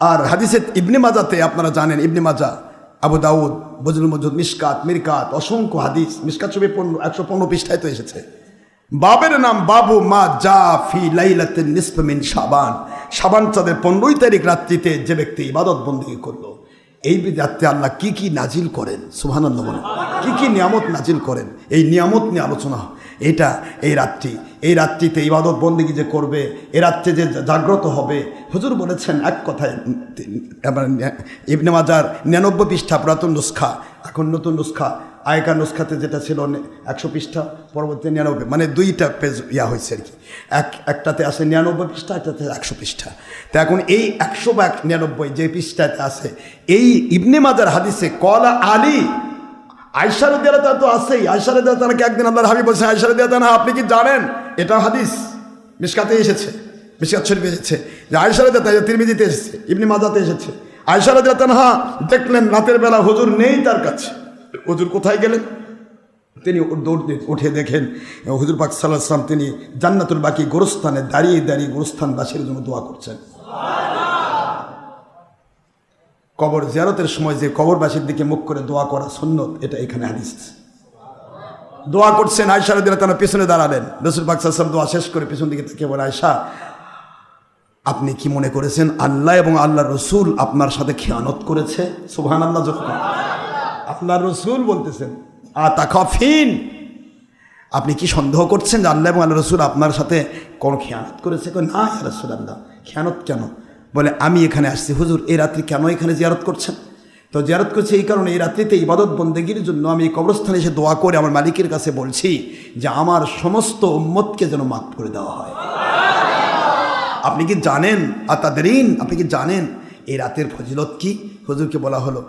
আর হাদিসে ইবনে মাজাতে আপনারা জানেন, ইবনে মাজা, আবু দাউদ বজরুল মজুদ মিসকাত মিরকাত, অসংখ্য হাদিস মিসকাত ছবি পনেরো, একশো পনেরো পৃষ্ঠায় তো এসেছে। বাবের নাম বাবু মা জা ফি লাইলাতে নিসফমিন সাবান সাবান চাঁদের পনেরোই তারিখ রাত্রিতে যে ব্যক্তি ইবাদত বন্দী করল এই রাত্রে আল্লাহ কি কি নাজিল করেন? সুবহানাল্লাহ বলেন। কি কি নিয়ামত নাজিল করেন? এই নিয়ামত নিয়ে আলোচনা। এটা এই রাত্রি। এই রাত্রিতে ইবাদত বন্দিগি যে করবে, এ রাত্রে যে জাগ্রত হবে। হুজুর বলেছেন এক কথায় ইবনে মাজার নিরানব্বই পৃষ্ঠা পুরাতন নুস্খা। এখন নতুন নুস্খা। আগেকার নুস্খাতে যেটা ছিল একশো পৃষ্ঠা পরবর্তী নিরানব্বই মানে দুইটা পেজ ইয়া হয়েছে আর কি। এক, একটাতে আছে নিরানব্বই পৃষ্ঠা, একটাতে একশো পৃষ্ঠা। তো এখন এই একশো বা এক নিরানব্বই যে পৃষ্ঠাতে আছে, এই ইবনে মাজার হাদিসে কলা আলী আয়সার দেওয়া তো আছেই। আয়সার দেওয়া তারাকে একদিন আল্লাহর হাবি বলছে আয়সার দেওয়া না আপনি কি জানেন? এটা হাদিস। মিসকাতে এসেছে মিসকাত শরীফে এসেছে। যে আয়সার দেওয়া তিরমিজিতে এসেছে, ইবনি মাজাতে এসেছে। আয়সার দেওয়া তানহা দেখলেন রাতের বেলা হুজুর নেই তার কাছে। হুজুর কোথায় গেলেন? তিনি দৌড় উঠে দেখেন, হুজুর পাক সাল্লাহ আসলাম তিনি জান্নাতুল বাকি গোরস্থানে দাঁড়িয়ে দাঁড়িয়ে গোরস্থানবাসীর জন্য দোয়া করছেন। কবর জিয়ারতের সময় যে কবরবাসীর দিকে মুখ করে দোয়া করা সুন্নত, এটা এখানে হাদিস। দোয়া করছেন আয়সার দিনে তারা পিছনে দাঁড়ালেন। রসুল পাক সাল্লাম দোয়া শেষ করে পিছন দিকে থেকে বলে আয়সা আপনি কি মনে করেছেন আল্লাহ এবং আল্লাহ রসুল আপনার সাথে খেয়ানত করেছে? সুবহান আল্লাহ যখন আল্লাহ রসুল বলতেছেন আতা খফিন আপনি কি সন্দেহ করছেন যে আল্লাহ এবং আল্লাহ রসুল আপনার সাথে কোনো খেয়ানত করেছে? না রসুল আল্লাহ খেয়ানত কেন? বলে, আমি এখানে আসছি। হুজুর, এই রাত্রি কেন এখানে জিয়ারত করছেন? তো জিয়ারত করছি এই কারণে, এই রাত্রিতে ইবাদত বন্দেগীর জন্য আমি এই কবরস্থানে এসে দোয়া করে আমার মালিকের কাছে বলছি যে আমার সমস্ত উম্মতকে যেন মাফ করে দেওয়া হয়। আপনি কি জানেন? আর তাদের আপনি কি জানেন? এই রাতের ফজিলত কি? হুজুরকে বলা হলো,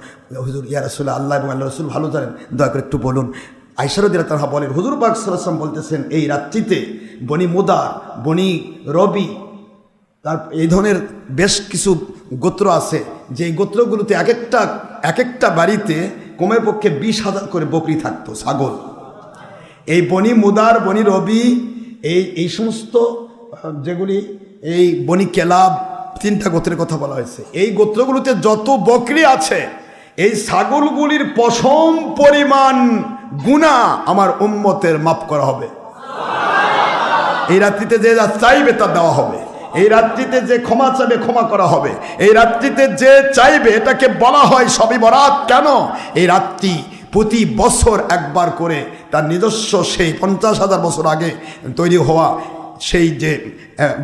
হুজুর, ইয়া রসুল আল্লাহ এবং আল্লাহ রসুল ভালো জানেন, দয়া করে একটু বলুন। আইসারদিরা তারা বলেন, হুজুর পাক সাল্লাম বলতেছেন, এই রাত্রিতে বনি মুদার, বনি রবি, তার, এই ধরনের বেশ কিছু গোত্র আছে, যে গোত্রগুলোতে এক একটা এক একটা বাড়িতে কমের পক্ষে বিশ হাজার করে বকরি থাকতো, ছাগল। এই বনি মুদার, বনি রবি, এই এই সমস্ত যেগুলি, এই বনি কেলাব তিনটা গোত্রের কথা বলা হয়েছে। এই গোত্রগুলোতে যত বকরি আছে, এই ছাগলগুলির পশম পরিমাণ গুণা আমার উম্মতের মাফ করা হবে। এই রাত্রিতে যে যা চাইবে তা দেওয়া হবে। এই রাত্রিতে যে ক্ষমা চাইবে ক্ষমা করা হবে। এই রাত্রিতে যে চাইবে এটাকে বলা হয় সবই বরাত। কেন? এই রাত্রি প্রতি বছর একবার করে তার নিজস্ব সেই পঞ্চাশ হাজার বছর আগে তৈরি হওয়া সেই যে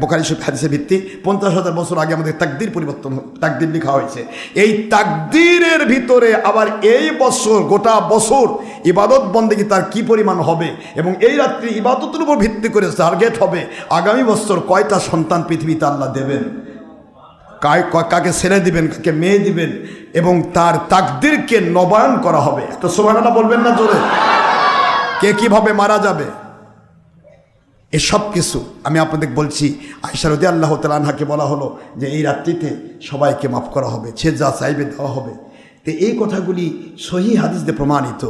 বোকারি শরীফ হাদিসের ভিত্তি, পঞ্চাশ হাজার বছর আগে আমাদের তাকদির পরিবর্তন তাকদির লেখা হয়েছে। এই তাকদিরের ভিতরে আবার এই বছর, গোটা বছর ইবাদত বন্দেগী তার কি পরিমাণ হবে এবং এই রাত্রি ইবাদতের উপর ভিত্তি করে টার্গেট হবে, আগামী বছর কয়টা সন্তান পৃথিবীতে আল্লাহ দেবেন? কাকে ছেড়ে দিবেন, কাকে মেয়ে দিবেন এবং তার তাকদিরকে নবায়ন করা হবে। তো সোভানাটা বলবেন না জোরে? কে কীভাবে মারা যাবে? এসব কিছু আমি আপনাদের বলছি। আয়সারদি আল্লাহ তালাহাকে বলা হলো যে, এই রাত্রিতে সবাইকে মাফ করা হবে সে যা চাইবে দেওয়া হবে। তো এই কথাগুলি সহি হাদিস দিয়ে প্রমাণিত।